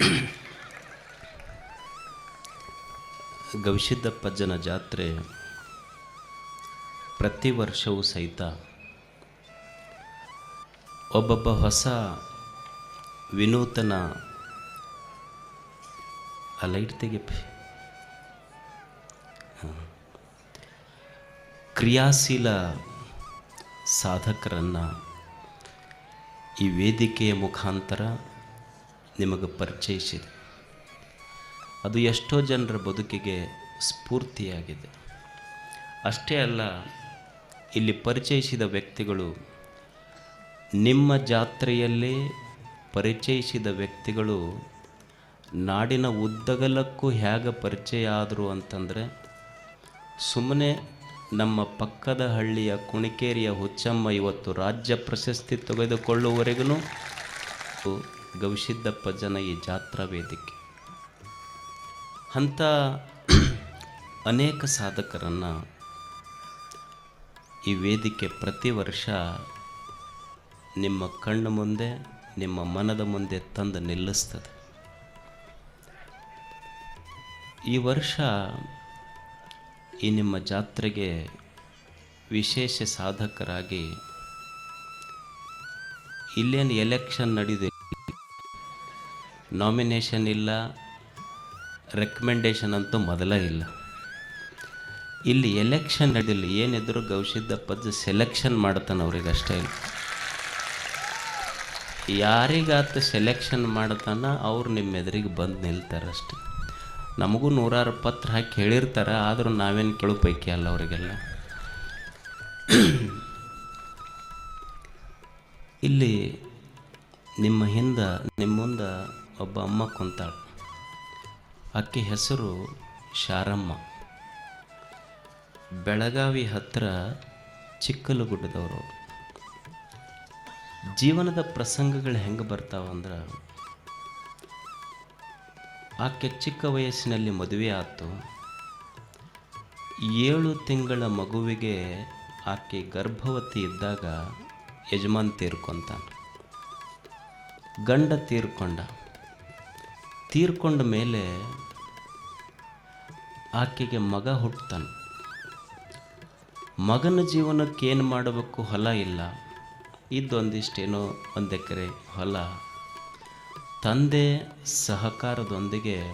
ಗವಿಸಿದ್ದಪ್ಪಜ್ಜನ ಜಾತ್ರೆ ಪ್ರತಿ ವರ್ಷವೂ ಸಹಿತ ಒಬ್ಬೊಬ್ಬ ಹೊಸ ವಿನೂತನ ಆ ಲೈಟ್ ಕ್ರಿಯಾಶೀಲ ಸಾಧಕರನ್ನು ಈ ವೇದಿಕೆಯ ಮುಖಾಂತರ ನಿಮಗೆ ಪರಿಚಯಿಸಿದೆ. ಅದು ಎಷ್ಟೋ ಜನರ ಬದುಕಿಗೆ ಸ್ಫೂರ್ತಿಯಾಗಿದೆ. ಅಷ್ಟೇ ಅಲ್ಲ, ಇಲ್ಲಿ ಪರಿಚಯಿಸಿದ ವ್ಯಕ್ತಿಗಳು ನಿಮ್ಮ ಜಾತ್ರೆಯಲ್ಲೇ ಪರಿಚಯಿಸಿದ ವ್ಯಕ್ತಿಗಳು ನಾಡಿನ ಉದ್ದಗಲಕ್ಕೂ ಹೇಗೆ ಪರಿಚಯ ಆದರು ಅಂತಂದರೆ ಸುಮ್ಮನೆ ನಮ್ಮ ಪಕ್ಕದ ಹಳ್ಳಿಯ ಕುಣಿಕೇರಿಯ ಹುಚ್ಚಮ್ಮ ಇವತ್ತು ರಾಜ್ಯ ಪ್ರಶಸ್ತಿ ತೆಗೆದುಕೊಳ್ಳುವವರೆಗೂ ಗವಿಸಿದ್ದಪ್ಪ ಜನ ಈ ಜಾತ್ರಾ ವೇದಿಕೆ. ಅಂಥ ಅನೇಕ ಸಾಧಕರನ್ನು ಈ ವೇದಿಕೆ ಪ್ರತಿ ವರ್ಷ ನಿಮ್ಮ ಕಣ್ಣು ಮುಂದೆ, ನಿಮ್ಮ ಮನದ ಮುಂದೆ ತಂದು ನಿಲ್ಲಿಸ್ತದೆ. ಈ ವರ್ಷ ಈ ನಿಮ್ಮ ಜಾತ್ರೆಗೆ ವಿಶೇಷ ಸಾಧಕರಾಗಿ ಇಲ್ಲೇನು ಎಲೆಕ್ಷನ್ ನಡೆದಿದೆ ನಾಮಿನೇಷನ್ ಇಲ್ಲ ರೆಕಮೆಂಡೇಷನ್ ಅಂತೂ ಮೊದಲೇ ಇಲ್ಲ. ಇಲ್ಲಿ ಎಲೆಕ್ಷನ್ ನಡೀಲಿ ಏನಿದ್ರು ಗೌಸಿದ್ದಪ್ಪದ್ದು ಸೆಲೆಕ್ಷನ್ ಮಾಡ್ತಾನೆ ಅವ್ರಿಗೆ ಅಷ್ಟೇ ಇಲ್ಲ. ಯಾರಿಗಾತ ಸೆಲೆಕ್ಷನ್ ಮಾಡ್ತಾನ ಅವ್ರು ನಿಮ್ಮ ಎದುರಿಗೆ ಬಂದು ನಿಲ್ತಾರೆ ಅಷ್ಟೆ. ನಮಗೂ ನೂರಾರು ಪತ್ರ ಹಾಕಿ ಹೇಳಿರ್ತಾರೆ, ಆದರೂ ನಾವೇನು ಕೇಳೋ ಪೈಕಿ ಅಲ್ಲ ಅವರಿಗೆಲ್ಲ. ಇಲ್ಲಿ ನಿಮ್ಮ ಹಿಂದೆ, ನಿಮ್ಮ ಮುಂದೆ ಒಬ್ಬ ಅಮ್ಮ ಕುಂತಾಳೆ. ಆಕೆ ಹೆಸರು ಶಾರಮ್ಮ. ಬೆಳಗಾವಿ ಹತ್ತಿರ ಚಿಕ್ಕಲು ಗುಡ್ಡದವರು ಜೀವನದ ಪ್ರಸಂಗಗಳು ಹೆಂಗೆ ಬರ್ತಾವಂದ್ರೆ ಆಕೆ ಚಿಕ್ಕ ವಯಸ್ಸಿನಲ್ಲಿ ಮದುವೆ ಆಯಿತು ಏಳು ತಿಂಗಳ ಮಗುವಿಗೆ ಆಕೆ ಗರ್ಭವತಿ ಇದ್ದಾಗ ಯಜಮಾನ್ ತೀರ್ಕೊಂತಾನೆ. ಗಂಡ ತೀರ್ಕೊಂಡ. ತೀರ್ಕೊಂಡ ಮೇಲೆ ಆಕೆಗೆ ಮಗ ಹುಟ್ಟತಾನೆ ಮಗನ ಜೀವನಕ್ಕೆ ಏನು ಮಾಡಬೇಕು? ಹೊಲ ಇಲ್ಲ. ಇದ್ದೊಂದಿಷ್ಟೇನೋ ಒಂದು ಎಕರೆ ಹೊಲ. ತಂದೆ ಸಹಕಾರದೊಂದಿಗೆ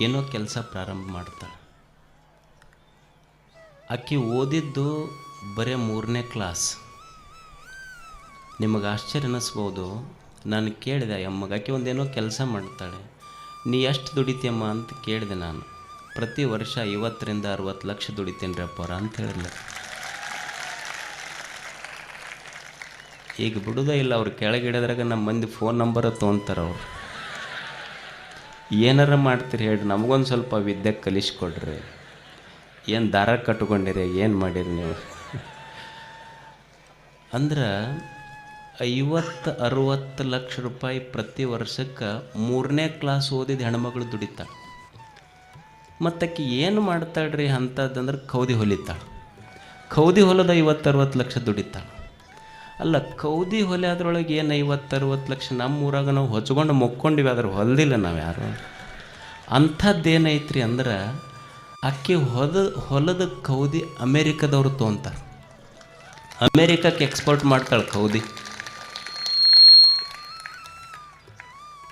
ಏನೋ ಕೆಲಸ ಪ್ರಾರಂಭ ಮಾಡ್ತಾಳೆ. ಆಕೆ ಓದಿದ್ದು ಬರೀ ಮೂರನೇ ಕ್ಲಾಸ್ ನಿಮಗೆ ಆಶ್ಚರ್ಯ ಅನ್ನಿಸ್ಬೋದು ನಾನು ಕೇಳಿದೆ ಅಮ್ಮಗೆ ಆಕೆ ಒಂದೇನೋ ಕೆಲಸ ಮಾಡ್ತಾಳೆ. ನೀ ಎಷ್ಟು ದುಡಿತೀಯಮ್ಮ? ಅಂತ ಕೇಳಿದೆ ನಾನು. ಪ್ರತಿ ವರ್ಷ ಐವತ್ತರಿಂದ ಅರುವತ್ತು ಲಕ್ಷ ದುಡಿತೀನಿ ರೀ ಅಂತ ಹೇಳಿದ್ಲು. ಈಗ ಬಿಡೋದೇ ಇಲ್ಲ, ಅವ್ರು ಕೆಳಗಿಡದ್ರಾಗ ನಮ್ಮ ಮಂದಿ ಫೋನ್ ನಂಬರ ತೊಗೊಂತಾರೆ ಅವ್ರು. ಏನಾರ ಮಾಡ್ತೀರಿ ಹೇಳಿ ನಮಗೊಂದು ಸ್ವಲ್ಪ ವಿದ್ಯೆ ಕಲಿಸ್ಕೊಡ್ರಿ. ಏನು ದಾರ ಕಟ್ಕೊಂಡಿರಿ, ಏನು ಮಾಡಿರಿ ನೀವು? ಅಂದ್ರೆ ಐವತ್ತು ಅರುವತ್ತು ಲಕ್ಷ ರೂಪಾಯಿ ಪ್ರತಿ ವರ್ಷಕ್ಕೆ ಮೂರನೇ ಕ್ಲಾಸ್ ಓದಿದ ಹೆಣ್ಮಗಳು ದುಡಿತಾಳೆ. ಮತ್ತಕ್ಕೆ ಏನು ಮಾಡ್ತಾಳ್ರಿ ಅಂಥದ್ದಂದ್ರೆ ಕೌದಿ ಹೊಲಿತಾಳೆ. ಕೌದಿ ಹೊಲದ ಐವತ್ತು ಅರುವತ್ತು ಲಕ್ಷ ದುಡಿತಾಳೆ. ಅಲ್ಲ ಕೌದಿ ಹೊಲೆ ಅದರೊಳಗೆ ಏನು ಐವತ್ತು ಅರುವತ್ತು ಲಕ್ಷ ನಮ್ಮ ಊರಾಗ ನಾವು ಹೊಚ್ಕೊಂಡು ಮೊಕ್ಕೊಂಡಿವಿ ಅದ್ರ ಹೊಲ್ದಿಲ್ಲ ನಾವು ಯಾರು? ಅಂಥದ್ದೇನೈತ್ರಿ ಅಂದ್ರೆ ಅಕ್ಕಿ ಹೊದ ಹೊಲದ ಕೌದಿ ಅಮೇರಿಕದವ್ರು ತೊಗೊಂತಾರೆ ಅಮೇರಿಕಕ್ಕೆ ಎಕ್ಸ್ಪೋರ್ಟ್ ಮಾಡ್ತಾಳೆ ಕೌದಿ.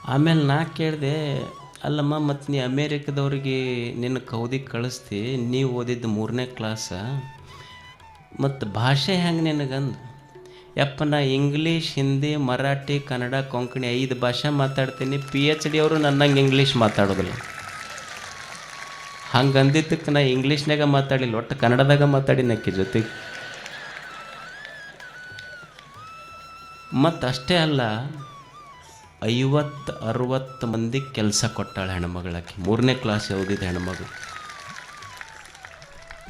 ಆಮೇಲೆ ನಾ ಕೇಳಿದೆ, ಅಲ್ಲಮ್ಮ ಮತ್ತು ನೀ ಅಮೇರಿಕದವ್ರಿಗೆ ನಿನ್ನ ಕೌದಿ ಕಳಿಸ್ತಿ, ನೀವು ಓದಿದ್ದು ಮೂರನೇ ಕ್ಲಾಸ. ಮತ್ತು ಭಾಷೆ ಹೆಂಗೆ ನಿನಗಂದು? ಯಪ್ಪ, ನಾ ಇಂಗ್ಲೀಷ್, ಹಿಂದಿ, ಮರಾಠಿ, ಕನ್ನಡ, ಕೊಂಕಣಿ ಐದು ಭಾಷೆ ಮಾತಾಡ್ತೀನಿ. ಪಿ ಎಚ್ ಡಿ ಅವರು ನನ್ನಂಗೆ ಇಂಗ್ಲೀಷ್ ಮಾತಾಡೋದಿಲ್ಲ. ಹಂಗೆ ಅಂದಿದ್ದಕ್ಕೆ ನಾ ಇಂಗ್ಲೀಷ್ನಾಗ ಮಾತಾಡಿಲ್ಲ, ಒಟ್ಟು ಕನ್ನಡದಾಗ ಮಾತಾಡಿ ನಕ್ಕಿ ಜೊತೆಗೆ. ಮತ್ತು ಅಷ್ಟೇ ಅಲ್ಲ ಐವತ್ತು ಅರುವತ್ತು ಮಂದಿ ಕೆಲಸ ಕೊಟ್ಟಾಳೆ ಹೆಣ್ಮಗಳಾಕಿ ಮೂರನೇ ಕ್ಲಾಸ್ ಓದಿದ ಹೆಣ್ಮಗಳು.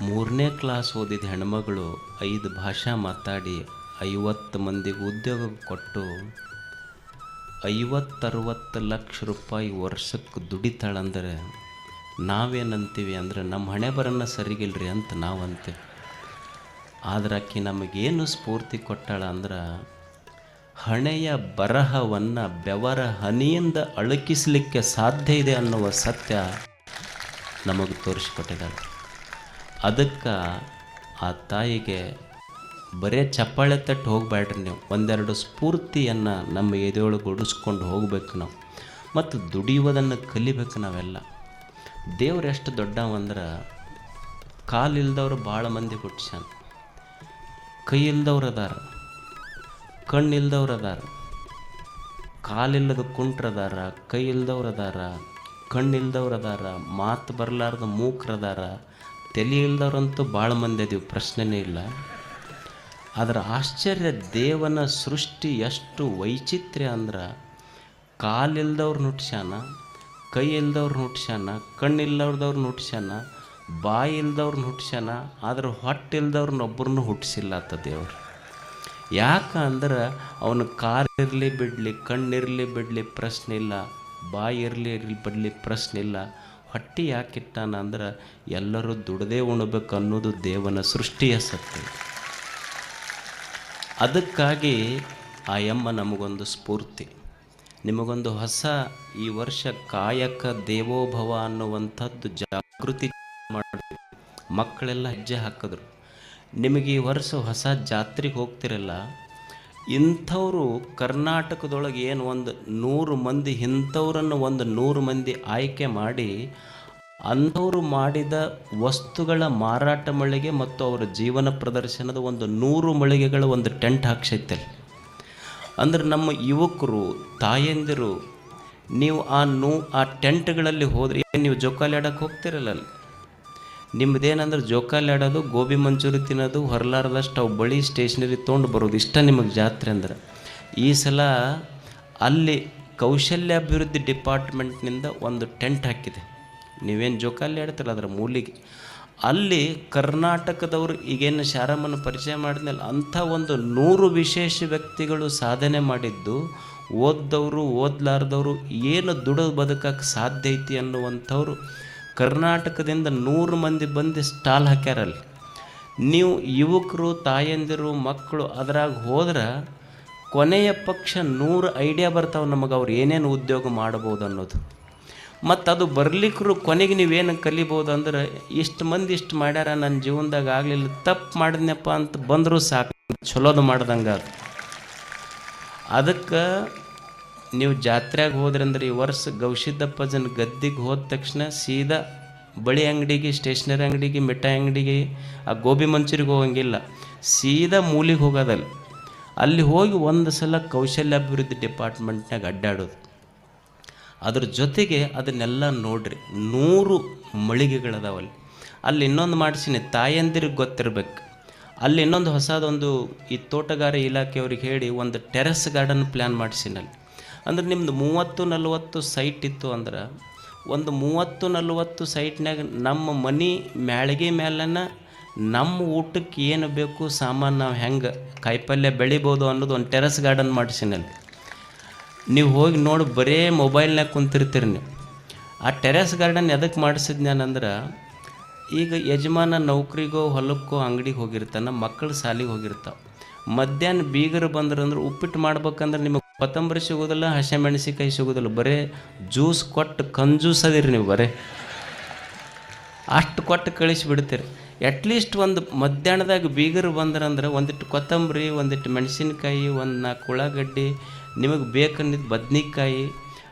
ಮೂರನೇ ಕ್ಲಾಸ್ ಓದಿದ ಹೆಣ್ಮಗಳು ಐದು ಭಾಷೆ ಮಾತಾಡಿ ಐವತ್ತು ಮಂದಿಗೆ ಉದ್ಯೋಗ ಕೊಟ್ಟು ಐವತ್ತರವತ್ತು ಲಕ್ಷ ರೂಪಾಯಿ ವರ್ಷಕ್ಕೆ ದುಡಿತಾಳಂದರೆ ನಾವೇನಂತೀವಿ ಅಂದ್ರೆ ನಮ್ಮ ಹಣೆ ಬರನ್ನ ಸರಿಗಿಲ್ರಿ ಅಂತ ನಾವಂತೀವಿ. ಆದ್ರೆ ಆಕಿ ನಮಗೇನು ಸ್ಫೂರ್ತಿ ಕೊಟ್ಟಾಳ ಅಂದ್ರೆ ಹಣೆಯ ಬರಹವನ್ನು ಬೆವರ ಹನಿಯಿಂದ ಅಳುಕಿಸಲಿಕ್ಕೆ ಸಾಧ್ಯ ಇದೆ ಅನ್ನುವ ಸತ್ಯ ನಮಗೆ ತೋರಿಸ್ಕೊಟ್ಟಿದ್ದಾಳೆ ಅದಕ್ಕೆ ಆ ತಾಯಿಗೆ ಬರೇ ಚಪ್ಪಾಳೆ ತಟ್ಟು ಹೋಗಬೇಡ್ರಿ ನೀವು. ಒಂದೆರಡು ಸ್ಫೂರ್ತಿಯನ್ನು ನಮ್ಮ ಎದೆಯೊಳಗೆ ಉಡಿಸ್ಕೊಂಡು ಹೋಗಬೇಕು ನಾವು. ಮತ್ತು ದುಡಿಯುವುದನ್ನು ಕಲಿಬೇಕು ನಾವೆಲ್ಲ. ದೇವ್ರು ಎಷ್ಟು ದೊಡ್ಡವಂದ್ರೆ ಕಾಲಿಲ್ದವ್ರು ಭಾಳ ಮಂದಿ ಹುಟ್ಸ್ಯಾನ ಕೈ ಇಲ್ದವ್ರು ಅದಾರ. ಕಣ್ಣಿಲ್ದವ್ರು ಅದಾರ ಕಾಲಿಲ್ಲದ ಕುಂಟ್ರದಾರ ಕೈ ಇಲ್ದವ್ರು ಅದಾರ ಕಣ್ಣಿಲ್ದವ್ರು ಅದಾರ ಮಾತು ಬರಲಾರ್ದ ಮೂಕ್ರದಾರ ತಲೆ ಇಲ್ದವ್ರಂತೂ ಭಾಳ ಮಂದಿ ಅದೀವಿ, ಪ್ರಶ್ನೆನೇ ಇಲ್ಲ. ಅದರ ಆಶ್ಚರ್ಯ, ದೇವನ ಸೃಷ್ಟಿ ಎಷ್ಟು ವೈಚಿತ್ರ್ಯ ಅಂದ್ರೆ, ಕಾಲಿಲ್ದವ್ರು ನುಟ್ಸ್ಯಾನ ಕೈ ಇಲ್ದವ್ರು ನುಟ್ಸ್ಯಾನ ಕಣ್ಣಿಲ್ಲವ್ರದವ್ರನ್ನ ನುಟ್ಸ್ಯಾನ ಬಾಯಿ ಇಲ್ದವ್ರು ನುಟ್ಸ್ಯಾನ, ಆದ್ರೆ ಹೊಟ್ಟೆ ಇಲ್ದವ್ರನ್ನೊಬ್ಬರನ್ನು ಹುಟ್ಟಿಸಿಲ್ಲ ಆತ ದೇವ್ರು. ಯಾಕೆ ಅಂದ್ರೆ ಅವನು ಇರಲಿ ಬಿಡಲಿ ಕಣ್ಣಿರಲಿ ಬಿಡಲಿ ಪ್ರಶ್ನೆ ಇಲ್ಲ, ಬಾಯಿ ಇರಲಿ ಇರಲಿ ಬಿಡಲಿ ಪ್ರಶ್ನೆ ಇಲ್ಲ. ಹೊಟ್ಟೆ ಯಾಕೆ ಇಟ್ಟಾನ ಅಂದ್ರೆ ಎಲ್ಲರೂ ದುಡದೇ ಉಣಬೇಕು ಅನ್ನೋದು ದೇವನ ಸೃಷ್ಟಿಯ ಸತ್ಯ. ಅದಕ್ಕಾಗಿ ಆ ಎಮ್ಮ ನಮಗೊಂದು ಸ್ಫೂರ್ತಿ. ನಿಮಗೊಂದು ಹೊಸ ಈ ವರ್ಷ ಕಾಯಕ ದೇವೋಭವ ಅನ್ನುವಂಥದ್ದು ಜಾಗೃತಿ ಮಾಡಿ. ಮಕ್ಕಳೆಲ್ಲ ಹೆಜ್ಜೆ ಹಾಕಿದ್ರು. ನಿಮಗೆ ಈ ವರ್ಷ ಹೊಸ ಜಾತ್ರೆಗೆ ಹೋಗ್ತಿರಲ್ಲ, ಇಂಥವರು ಕರ್ನಾಟಕದೊಳಗೆ ಏನು ಒಂದು ನೂರು ಮಂದಿ, ಇಂಥವ್ರನ್ನು ಒಂದು ನೂರು ಮಂದಿ ಆಯ್ಕೆ ಮಾಡಿ, ಅಂಥವರು ಮಾಡಿದ ವಸ್ತುಗಳ ಮಾರಾಟ ಮಳಿಗೆ ಮತ್ತು ಅವರ ಜೀವನ ಪ್ರದರ್ಶನದ ಒಂದು ನೂರು ಮಳಿಗೆಗಳ ಒಂದು ಟೆಂಟ್ ಹಾಕ್ಸೈತಲ್ಲಿ. ಅಂದ್ರೆ ನಮ್ಮ ಯುವಕರು, ತಾಯಂದಿರು, ನೀವು ಆ ನೂ, ಆ ಟೆಂಟ್ಗಳಲ್ಲಿ ಹೋದರೆ ನೀವು ಜೋಕಾಲಿ ಆಡೋಕ್ಕೆ ಹೋಗ್ತಿರಲ್ಲ ಅಲ್ಲಿ? ನಿಮ್ಮದೇನಂದ್ರೆ ಜೋಕಾಲಿ ಆಡೋದು, ಗೋಬಿ ಮಂಚೂರಿ ತಿನ್ನೋದು, ಹೊರಲಾರದಷ್ಟು ಅವು ಬಳಿ ಸ್ಟೇಷನರಿ ತೊಗೊಂಡು ಬರೋದು ಇಷ್ಟ ನಿಮಗೆ ಜಾತ್ರೆ ಅಂದ್ರೆ. ಈ ಸಲ ಅಲ್ಲಿ ಕೌಶಲ್ಯಾಭಿವೃದ್ಧಿ ಡಿಪಾರ್ಟ್ಮೆಂಟ್ನಿಂದ ಒಂದು ಟೆಂಟ್ ಹಾಕಿದೆ. ನೀವೇನು ಜೋಕಾಲಿ ಆಡ್ತಾರಲ್ಲ ಅದರ ಮೂಲಿಗೆ. ಅಲ್ಲಿ ಕರ್ನಾಟಕದವರು ಈಗೇನು ಶಾರಮ್ಮನ ಪರಿಚಯ ಮಾಡಿದ್ಮೇಲೆ ಅಂಥ ಒಂದು ನೂರು ವಿಶೇಷ ವ್ಯಕ್ತಿಗಳು ಸಾಧನೆ ಮಾಡಿದ್ದು, ಓದ್ದವರು, ಓದ್ಲಾರ್ದವರು ಏನು ದುಡ ಬದುಕಕ್ಕೆ ಸಾಧ್ಯ ಐತಿ ಅನ್ನುವಂಥವ್ರು ಕರ್ನಾಟಕದಿಂದ ನೂರು ಮಂದಿ ಬಂದು ಸ್ಟಾಲ್ ಹಾಕ್ಯಾರಲ್ಲಿ. ನೀವು ಯುವಕರು, ತಾಯಂದಿರು, ಮಕ್ಕಳು ಅದ್ರಾಗ ಹೋದ್ರೆ ಕೊನೆಯ ಪಕ್ಷ ನೂರು ಐಡಿಯಾ ಬರ್ತಾವೆ ನಮಗೆ ಅವ್ರು ಏನೇನು ಉದ್ಯೋಗ ಮಾಡ್ಬೋದು ಅನ್ನೋದು. ಮತ್ತು ಅದು ಬರ್ಲಿಕ್ಕರು ಕೊನೆಗೆ ನೀವೇನು ಕಲಿಬೋದು ಅಂದ್ರೆ ಇಷ್ಟು ಮಂದಿ ಇಷ್ಟು ಮಾಡ್ಯಾರ ನನ್ನ ಜೀವನದಾಗ ಆಗಲಿಲ್ಲ, ತಪ್ಪು ಮಾಡಿದ್ನಪ್ಪ ಅಂತ ಬಂದರೂ ಸಾಕು. ಚಲೋದು ಮಾಡ್ದಂಗೆ ಅದು ಅದಕ್ಕೆ ನೀವು ಜಾತ್ರೆಗೆ ಹೋದ್ರಂದ್ರೆ ಈ ವರ್ಷ ಗೌಶಿದ್ದಪ್ಪಜನ ಗದ್ದಿಗೆ ಹೋದ ತಕ್ಷಣ ಸೀದಾ ಬಳಿ ಅಂಗಡಿಗೆ, ಸ್ಟೇಷ್ನರಿ ಅಂಗಡಿಗೆ, ಮಿಠಾಯಿ ಅಂಗಡಿಗೆ, ಆ ಗೋಬಿ ಮಂಚೂರಿಗೆ ಹೋಗಂಗಿಲ್ಲ. ಸೀದಾ ಮೂಲಿಗೆ ಹೋಗೋದಲ್ಲ ಅಲ್ಲಿ ಹೋಗಿ ಒಂದು ಸಲ ಕೌಶಲ್ಯಾಭಿವೃದ್ಧಿ ಡಿಪಾರ್ಟ್ಮೆಂಟ್ನಾಗ ಅಡ್ಡಾಡೋದು. ಅದ್ರ ಜೊತೆಗೆ ಅದನ್ನೆಲ್ಲ ನೋಡ್ರಿ, ನೂರು ಮಳಿಗೆಗಳದಾವಲ್ಲಿ. ಅಲ್ಲಿ ಇನ್ನೊಂದು ಮಾಡಿಸಿನಿ, ತಾಯಂದಿರಿಗೆ ಗೊತ್ತಿರ್ಬೇಕು. ಅಲ್ಲಿ ಇನ್ನೊಂದು ಹೊಸದೊಂದು ಈ ತೋಟಗಾರ ಇಲಾಖೆಯವ್ರಿಗೆ ಹೇಳಿ ಒಂದು ಟೆರೆಸ್ ಗಾರ್ಡನ್ ಪ್ಲ್ಯಾನ್ ಮಾಡಿಸಿನಲ್ಲಿ ಅಂದ್ರೆ ನಿಮ್ದು ಮೂವತ್ತು ನಲವತ್ತು ಸೈಟ್ ಇತ್ತು ಅಂದ್ರೆ ಒಂದು ಮೂವತ್ತು ನಲವತ್ತು ಸೈಟ್ನಾಗ ನಮ್ಮ ಮನೆ ಮ್ಯಾಳಿಗೆ ಮೇಲನ ನಮ್ಮ ಊಟಕ್ಕೆ ಏನು ಬೇಕು ಸಾಮಾನು ನಾವು ಹೆಂಗೆ ಕಾಯಿಪಲ್ಯ ಬೆಳಿಬೋದು ಅನ್ನೋದು ಒಂದು ಟೆರೆಸ್ ಗಾರ್ಡನ್ ಮಾಡಿಸಿನಲ್ಲಿ ನೀವು ಹೋಗಿ ನೋಡಿ ಬರೇ ಮೊಬೈಲ್ನಾಗ ಕುಂತಿರ್ತೀರಿ ನೀವು. ಆ ಟೆರೆಸ್ ಗಾರ್ಡನ್ ಎದಕ್ಕೆ ಮಾಡಿಸಿದ್ನೇನಂದ್ರೆ ಈಗ ಯಜಮಾನ ನೌಕರಿಗೋ ಹೊಲಕ್ಕೋ ಅಂಗಡಿಗೆ ಹೋಗಿರ್ತಾನೆ, ಮಕ್ಕಳು ಸಾಲಿಗೆ ಹೋಗಿರ್ತಾವೆ. ಮಧ್ಯಾಹ್ನ ಬೀಗರು ಬಂದ್ರಂದ್ರೆ ಉಪ್ಪಿಟ್ಟು ಮಾಡ್ಬೇಕಂದ್ರೆ ನಿಮಗೆ ಕೊತ್ತಂಬರಿ ಸಿಗೋದಿಲ್ಲ ಹಸಿಮೆಣಸಿಕಾಯಿ ಸಿಗೋದಿಲ್ಲ, ಬರೇ ಜ್ಯೂಸ್ ಕೊಟ್ಟು ಕಂಜೂಸ್ ಅದಿರಿ ನೀವು ಬರೇ. ಅಷ್ಟು ಕೊಟ್ಟು ಕಳಿಸಿಬಿಡ್ತೀರಿ ಅಟ್ಲೀಸ್ಟ್ ಒಂದು ಮಧ್ಯಾಹ್ನದಾಗ ಬೀಗರು ಬಂದ್ರಂದ್ರೆ ಒಂದಿಟ್ಟು ಕೊತ್ತಂಬರಿ, ಒಂದಿಟ್ಟು ಮೆಣಸಿನ್ಕಾಯಿ, ಒಂದು ನಾಲ್ಕು ಉಳ್ಳಾಗಡ್ಡಿ, ನಿಮಗೆ ಬೇಕನ್ನಿದ್ದು ಬದ್ನಿಕಾಯಿ.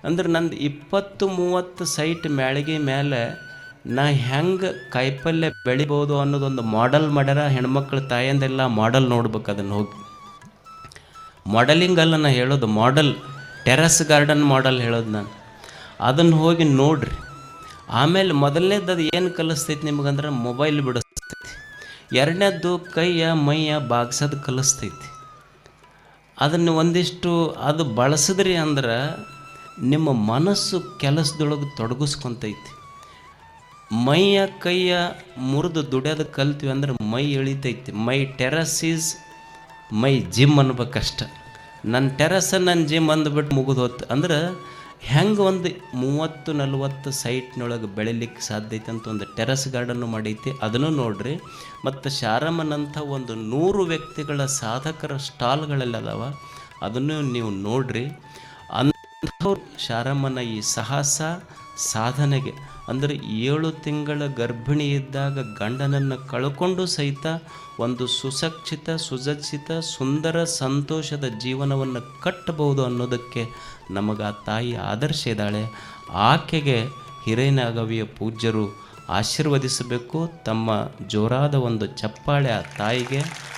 ಅಂದ್ರೆ ನಂದು ಇಪ್ಪತ್ತು ಮೂವತ್ತು ಸೈಟ್ ಮ್ಯಾಳಿಗೆ ಮೇಲೆ ನಾ ಹೆಂಗೆ ಕಾಯಿಪಲ್ಯ ಬೆಳಿಬೋದು ಅನ್ನೋದೊಂದು ಮಾಡೆಲ್ ಮಾಡ್ಯಾರ ಹೆಣ್ಮಕ್ಳು ತಾಯಂದೆಲ್ಲ ಮಾಡೆಲ್ ನೋಡ್ಬೇಕು ಅದನ್ನು ಹೋಗಿ. ಮಾಡೆಲಿಂಗ್ ಅಲ್ಲ ನಾನು ಹೇಳೋದು ಮಾಡೆಲ್ ಟೆರಸ್ ಗಾರ್ಡನ್ ಮಾಡಲ್ ಹೇಳೋದು ನಾನು. ಅದನ್ನು ಹೋಗಿ ನೋಡ್ರಿ. ಆಮೇಲೆ ಮೊದಲನೇದ್ದು ಅದು ಏನು ಕಲಿಸ್ತೈತಿ ನಿಮಗಂದ್ರೆ ಮೊಬೈಲ್ ಬಿಡಿಸ್ತೈತಿ. ಎರಡನೇದ್ದು ಕೈಯ, ಮೈಯ ಬಾಗ್ಸೋದು ಕಲಿಸ್ತೈತಿ. ಅದನ್ನು ಒಂದಿಷ್ಟು ಅದು ಬಳಸಿದ್ರಿ ಅಂದ್ರೆ ನಿಮ್ಮ ಮನಸ್ಸು ಕೆಲಸದೊಳಗೆ ತೊಡಗಿಸ್ಕೊತೈತಿ. ಮೈಯ, ಕೈಯ ಮುರಿದು ದುಡಿಯೋದು ಕಲ್ತೀವಿ ಅಂದ್ರೆ ಮೈ ಎಳಿತೈತಿ my terrace is my gym ಅನ್ಬೇಕಷ್ಟ. ನನ್ನ ಟೆರಸ್ ನನ್ನ ಜಿಮ್ ಅಂದ್ಬಿಟ್ಟು ಮುಗಿದು ಅಂದ್ರೆ ಹೆಂಗೆ ಒಂದು ಮೂವತ್ತು ನಲ್ವತ್ತು ಸೈಟ್ನೊಳಗೆ ಬೆಳಿಲಿಕ್ಕೆ ಸಾಧ್ಯ ಐತೆ ಅಂತ ಒಂದು ಟೆರಸ್ ಗಾರ್ಡನ್ನು ಮಾಡೈತಿ. ಅದನ್ನು ನೋಡ್ರಿ. ಮತ್ತು ಶಾರಮ್ಮನಂಥ ಒಂದು ನೂರು ವ್ಯಕ್ತಿಗಳ ಸಾಧಕರ ಸ್ಟಾಲ್ಗಳೆಲ್ಲ ಅದಾವ. ಅದನ್ನು ನೀವು ನೋಡ್ರಿ. ಅಂಥವ್ರು ಶಾರಮ್ಮನ ಈ ಸಾಹಸ ಸಾಧನೆಗೆ. ಅಂದರೆ ಏಳು ತಿಂಗಳ ಗರ್ಭಿಣಿ ಇದ್ದಾಗ ಗಂಡನನ್ನು ಕಳ್ಕೊಂಡು ಸಹಿತ ಒಂದು ಸುಸಕ್ಷಿತ ಸುಸಜ್ಜಿತ, ಸುಂದರ, ಸಂತೋಷದ ಜೀವನವನ್ನು ಕಟ್ಟಬಹುದು ಅನ್ನೋದಕ್ಕೆ ನಮಗೆ ಆ ತಾಯಿ ಆದರ್ಶ ಇದ್ದಾಳೆ. ಆಕೆಗೆ ಹಿರೇನಾಗವಿಯ ಪೂಜ್ಯರು ಆಶೀರ್ವದಿಸಬೇಕು. ತಮ್ಮ ಜೋರಾದ ಒಂದು ಚಪ್ಪಾಳೆ ಆ ತಾಯಿಗೆ.